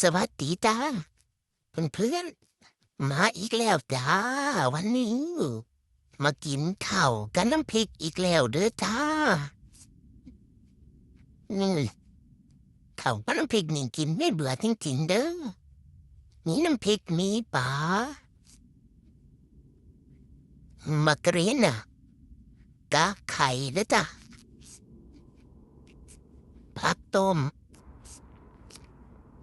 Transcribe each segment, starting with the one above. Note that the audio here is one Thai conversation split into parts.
สวัสดีจ้าเพื่อนๆมาอีกแล้วจ้าวันนี้ มากินข้าวกันน้ำพริกอีกแล้วเด้อจ้านี่ข้าวกับน้ำพริกนี่กินไม่เบื่อจริงๆเด้อมีน้ำพริกมีปลามะกรีนน่ะกะไข่เด้อจ้าผักต้ม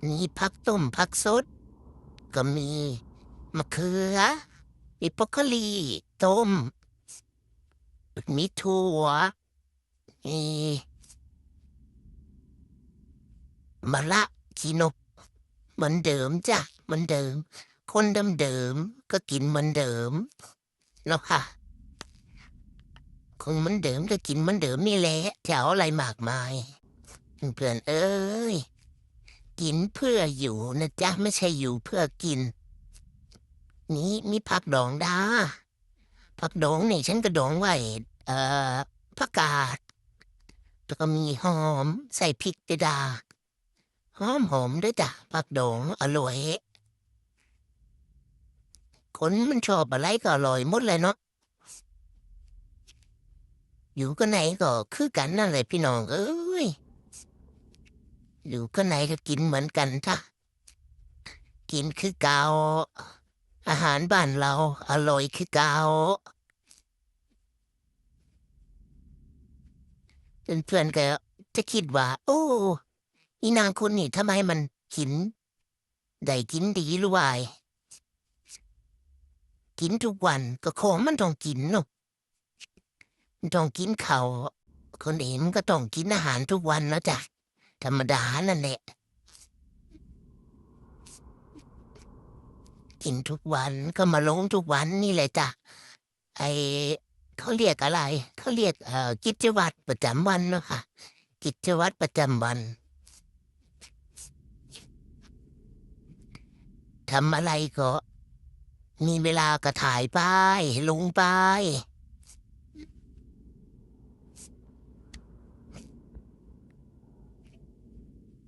มีผักต้มผักสด ก็มีมะเขือ มีปอกโคลีต้ม มีถั่ว มีมะละขีนกเหมือนเดิมจ้ะเหมือนเดิม คนเดิมเดิมก็กินเหมือนเดิมเนาะค่ะคนเหมือนเดิมก็กินเหมือนเดิมนี่แหละจะเอาอะไรมากมาย เพื่อนเอ้ย กินเพื่ออยู่นะจ๊ะ ไม่ใช่อยู่เพื่อกิน นี่มีผักดองดาผักดองนี่ฉันก็ดองไว้เอ่อผักกาดแล้วก็มีหอมใส่พริกด้วยดาหอมหอมด้วยจ้ะผักดองอร่อยคนมันชอบอะไรก็อร่อยหมดเลยเนาะอยู่ก็ไหนก็คือกันนั่นแหละพี่น้องเอ้ย อยู่ก็ไหนก็กินเหมือนกันจ้ะกินคือเกาอาหารบ้านเรา อร่อยคือเกาเพื่อนๆก็จะคิดว่า โอ้อีนางคนนี่ทำไมมันกิน ได้กินดีหรือวายกินทุกวันก็ของมันต้องกินเนาะต้องกินเขาวคนเอ็มก็ต้องกินอาหารทุกวันเนาะจ้ะ ธรรมดานั่นแหละ กินทุกวันก็มาลงทุกวันนี่แหละจ้ะ ไอเขาเรียกอะไร เขาเรียกเอ่อกิจวัตรประจำวันเนาะค่ะ กิจวัตรประจำวัน ทำอะไรก็ มีเวลาก็ถ่ายไปลงไป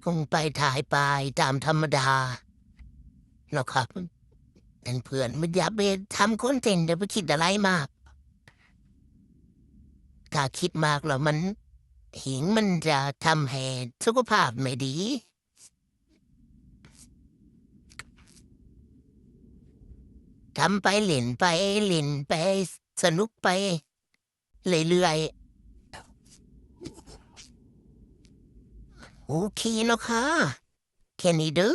คงไปถ่ายไปตามธรรมดาเนาะครับเป็นเพื่อนไม่อย่าไปทำคอนเทนต์เดี๋ยวไปคิดอะไรมาก ถ้าคิดมากแล้วมัน หิงมันจะทำให้สุขภาพไม่ดี ทำไปเล่นไปเล่นไปสนุกไปเรื่อยๆ โอเคเนาะค่ะ Can you do it?